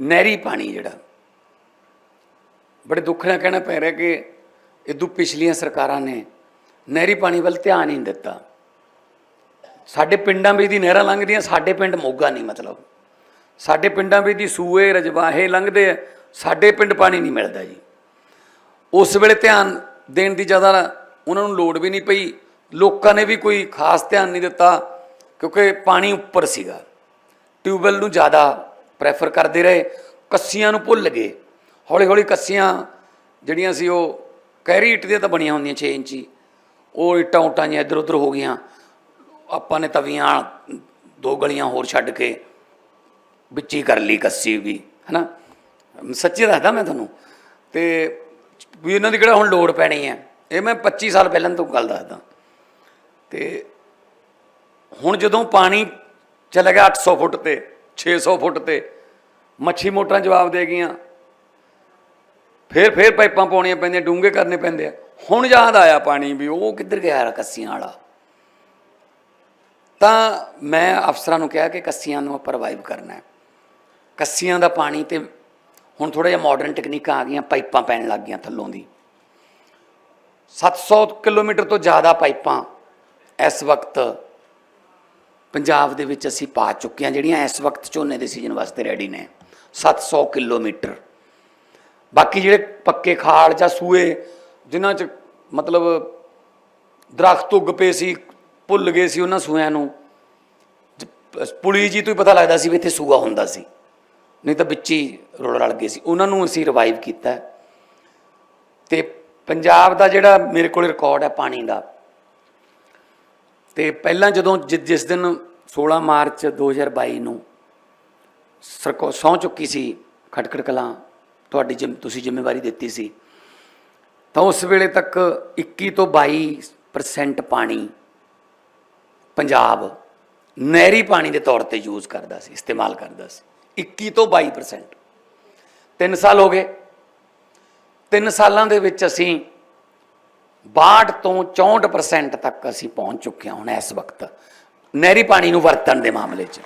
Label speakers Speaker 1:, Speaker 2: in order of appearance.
Speaker 1: ਨਹਿਰੀ ਪਾਣੀ ਜਿਹੜਾ। ਬੜੇ ਦੁੱਖ ਨਾਲ ਕਹਿਣਾ ਪੈ ਰਿਹਾ ਕਿ ਇਦੋਂ ਪਿਛਲੀਆਂ ਸਰਕਾਰਾਂ ਨੇ ਨਹਿਰੀ ਪਾਣੀ ਵੱਲ ਧਿਆਨ ਹੀ ਨਹੀਂ ਦਿੱਤਾ। ਸਾਡੇ ਪਿੰਡਾਂ ਵਿੱਚ ਦੀ ਨਹਿਰਾਂ ਲੰਘਦੀਆਂ, ਸਾਡੇ ਪਿੰਡ ਮੋਗਾ ਨਹੀਂ ਮਤਲਬ। ਸਾਡੇ ਪਿੰਡਾਂ ਵਿੱਚ ਦੀ ਸੂਏ, ਰਜਵਾਹੇ ਲੰਘਦੇ ਆ, ਸਾਡੇ ਪਿੰਡ ਪਾਣੀ ਨਹੀਂ ਮਿਲਦਾ ਜੀ। ਉਸ ਵੇਲੇ ਧਿਆਨ ਦੇਣ ਦੀ ਜ਼ਿਆਦਾ ਉਹਨਾਂ ਨੂੰ ਲੋੜ ਵੀ ਨਹੀਂ ਪਈ। ਲੋਕਾਂ ਨੇ ਵੀ ਕੋਈ ਖਾਸ ਧਿਆਨ ਨਹੀਂ ਦਿੱਤਾ, ਕਿਉਂਕਿ ਪਾਣੀ ਉੱਪਰ ਸੀਗਾ। ਟਿਊਬਵੈਲ ਨੂੰ ਜ਼ਿਆਦਾ ਪ੍ਰੈਫਰ ਕਰਦੇ ਰਹੇ, ਕੱਸੀਆਂ ਨੂੰ ਭੁੱਲ ਗਏ। ਹੌਲੀ ਹੌਲੀ ਕੱਸੀਆਂ ਜਿਹੜੀਆਂ ਸੀ ਉਹ ਕਹਿਰੀ ਇੱਟ ਦੀਆਂ ਤਾਂ ਬਣੀਆਂ ਹੁੰਦੀਆਂ 6 ਇੰਚੀ। ਉਹ ਇੱਟਾਂ ਉੱਟਾਂ ਜਿਹੀਆਂ ਇੱਧਰ ਉੱਧਰ ਹੋ ਗਈਆਂ। ਆਪਾਂ ਨੇ ਤਵੀਆਂ, ਦੋ ਗਲੀਆਂ ਹੋਰ ਛੱਡ ਕੇ ਵਿੱਚ ਹੀ ਕਰ ਲਈ ਕੱਸੀ ਵੀ, ਹਨਾ? ਸੱਚੀ ਦੱਸਦਾ ਮੈਂ ਤੁਹਾਨੂੰ। ਤੇ ਵੀ ਇਹਨਾਂ ਦੀ ਕਿਹੜਾ ਹੁਣ ਲੋੜ ਪੈਣੀ ਹੈ? ਇਹ ਮੈਂ 25 ਸਾਲ ਪਹਿਲਾਂ ਤੋਂ ਗੱਲ ਦੱਸਦਾ। ਤੇ ਹੁਣ ਜਦੋਂ ਪਾਣੀ ਚਲਾ ਗਿਆ 800 ਫੁੱਟ ਤੇ 600 ਫੁੱਟ ਤੇ ਮੱਛੀ ਮੋਟਰਾਂ ਜਵਾਬ ਦੇ ਗਈਆਂ। ਫੇਰ ਫੇਰ ਪਾਈਪਾਂ ਪਾਉਣੀਆਂ ਪੈਂਦੀਆਂ, ਡੂੰਘੇ ਕਰਨੇ ਪੈਂਦੇ ਆ। ਹੁਣ ਯਾਦ ਆਇਆ ਪਾਣੀ ਵੀ ਉਹ ਕਿੱਧਰ ਗਿਆ ਯਾਰ ਕੱਸੀਆਂ ਵਾਲਾ। ਤਾਂ ਮੈਂ ਅਫਸਰਾਂ ਨੂੰ ਕਿਹਾ ਕਿ ਕੱਸੀਆਂ ਨੂੰ ਆਪਾਂ ਰਿਵਾਈਵ ਕਰਨਾ ਹੈ। ਕੱਸੀਆਂ ਦਾ ਪਾਣੀ ਤੇ ਹੁਣ ਥੋੜਾ ਜਿਹਾ ਮਾਡਰਨ ਟੈਕਨੀਕਾਂ ਆ ਗਈਆਂ, ਪਾਈਪਾਂ ਪੈਣ ਲੱਗ ਗਈਆਂ ਥੱਲੋਂ ਦੀ। 700 ਕਿਲੋਮੀਟਰ ਤੋਂ ਜ਼ਿਆਦਾ ਪਾਈਪਾਂ ਇਸ ਵਕਤ ਪੰਜਾਬ ਦੇ ਵਿੱਚ ਅਸੀਂ ਪਾ ਚੁੱਕੇ ਹਾਂ, ਜਿਹੜੀਆਂ ਇਸ ਵਕਤ ਝੋਨੇ ਦੇ ਸੀਜ਼ਨ ਵਾਸਤੇ ਰੈਡੀ ਨੇ। 700 ਕਿਲੋਮੀਟਰ। ਬਾਕੀ ਜਿਹੜੇ ਪੱਕੇ ਖਾੜ ਜਾਂ ਸੂਏ, ਜਿਨ੍ਹਾਂ 'ਚ ਮਤਲਬ ਦਰਖਤ ਉੱਗ ਪਏ ਸੀ, ਭੁੱਲ ਗਏ ਸੀ ਉਹਨਾਂ ਸੂਆਂ ਨੂੰ ਪੁਲੀ ਜੀ ਤੋਂ ਹੀ ਪਤਾ ਲੱਗਦਾ ਸੀ ਵੀ ਇੱਥੇ ਸੂਆ ਹੁੰਦਾ ਸੀ। ਨਹੀਂ ਤਾਂ ਵਿੱਚ ਹੀ ਰੁਲ ਰਲ ਗਏ ਸੀ। ਉਹਨਾਂ ਨੂੰ ਅਸੀਂ ਰਿਵਾਈਵ ਕੀਤਾ। ਹੈ। ਤੇ ਪੰਜਾਬ ਦਾ ਜਿਹੜਾ ਮੇਰੇ ਕੋਲ ਰਿਕਾਰਡ ਹੈ ਪਾਣੀ ਦਾ ਤੇ ਪਹਿਲਾਂ ਜਦੋਂ ਜਿ- ਜਿਸ ਦਿਨ 16 ਮਾਰਚ 2022 ਨੂੰ ਸਰਕੋ, ਸਹੁੰ ਚੁੱਕੀ ਸੀ ਖਟਕੜ ਕਲਾਂ, ਤੁਹਾਡੀ ਜਿਮ, ਤੁਸੀਂ ਜ਼ਿੰਮੇਵਾਰੀ ਦਿੱਤੀ ਸੀ, ਤਾਂ ਉਸ ਵੇਲੇ ਤੱਕ 21 ਤੋਂ 22% ਪਾਣੀ ਪੰਜਾਬ ਨਹਿਰੀ ਪਾਣੀ ਦੇ ਤੌਰ ਤੇ ਯੂਜ਼ ਕਰਦਾ ਸੀ, ਇਸਤੇਮਾਲ ਕਰਦਾ ਸੀ 21 ਤੋਂ 22% 3 ਸਾਲ ਹੋ ਗਏ। 3 ਸਾਲਾਂ ਦੇ ਵਿੱਚ ਅਸੀਂ 62 ਤੋਂ 64% ਤੱਕ ਅਸੀਂ ਪਹੁੰਚ ਚੁੱਕੇ ਹਾਂ ਹੁਣ ਇਸ ਵਕਤ। ਨਹਿਰੀ ਪਾਣੀ ਨੂੰ ਵਰਤਣ ਦੇ ਮਾਮਲੇ 'ਚ।